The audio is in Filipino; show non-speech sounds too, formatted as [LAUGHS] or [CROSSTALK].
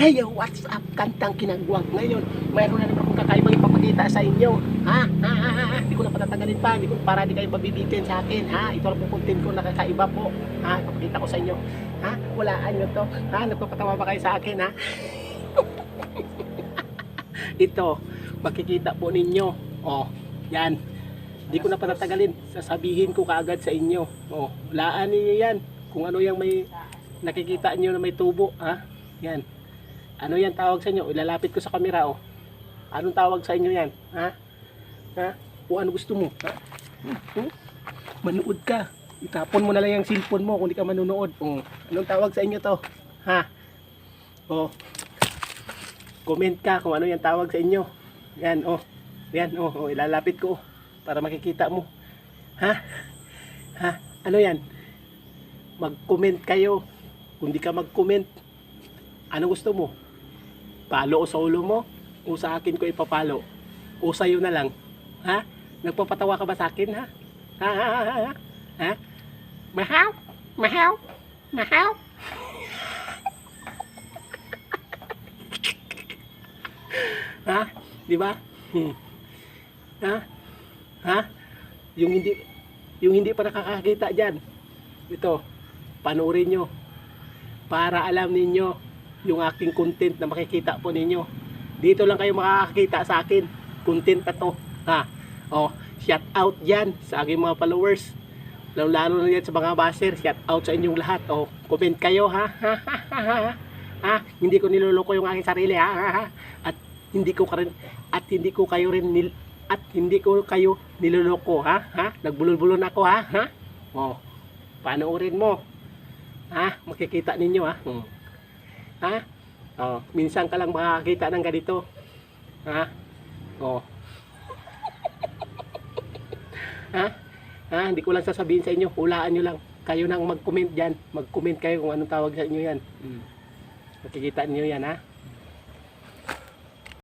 Hey, what's up? Kantang kinagwang. Ngayon, mayroon na naman akong kakaibang ipapakita sa inyo. Ha? Ha? Ha? Ha? Hindi ko na patatagalin pa. Hindi ko para di kayo mabibitin sa akin. Ha? Ito lang content ko na kakaiba po. Ha? Ipapakita ko sa inyo. Ha? Walaan nyo to. Ha? Nagpapatawa ba kayo sa akin, ha? [LAUGHS] Ito, makikita po ninyo. Oh, yan. Hindi ko na patatagalin. Sasabihin ko kaagad sa inyo. Oh, walaan ninyo yan. Kung ano yung may nakikita nyo na may tubo. Ha? Yan. Ano yan tawag sa inyo? Ilalapit ko sa camera, oh. Anong tawag sa inyo yan? Ha? Ha? O ano gusto mo? Ha? Hmm? Manood ka. Itapon mo na lang yung cellphone mo kung di ka manunood. Oh. Anong tawag sa inyo to? Ha? Oh. Comment ka kung ano yung tawag sa inyo. Yan, oh. Yan, oh. oh. Ilalapit ko oh, para makikita mo. Ha? Ha? Ano yan? Mag-comment kayo. Kung di ka mag-comment, ano gusto mo? Palo o solo mo? O sa akin ko ipapalo? O sa'yo na lang? Ha? Nagpapatawa ka ba sa akin, ha? Ha? Ha? Ha? ha? ha? Mahaw? Mahaw? Mahaw? ha? Di ba? Hmm. Ha? Ha? Yung hindi yung hindi pa nakakakita diyan. Ito, panoorin nyo para alam ninyo yung aking content na makikita po ninyo. Dito lang kayo makakakita sa akin. Content na to. Ha? Oh, shout out yan sa aking mga followers. Lalo, lalo na yan sa mga baser. Shout out sa inyong lahat. Oh, comment kayo ha. [LAUGHS] Ha, ha? Hindi ko niloloko yung aking sarili ha. ha. At hindi ko ka rin at hindi ko kayo rin nil, at hindi ko kayo niloloko ha. Ha? Nagbulol-bulon ako ha. Ha? Oh. Panoorin mo. Ha? Makikita ninyo ha. Hmm. Ha? Oh, minsan ka lang makakita ng ganito. Ha? Oh. ha? Ha? Hindi ko lang sasabihin sa inyo. Hulaan nyo lang. Kayo nang mag-comment dyan. Mag-comment kayo kung anong tawag sa inyo yan. Hmm. Makikita ninyo yan ha.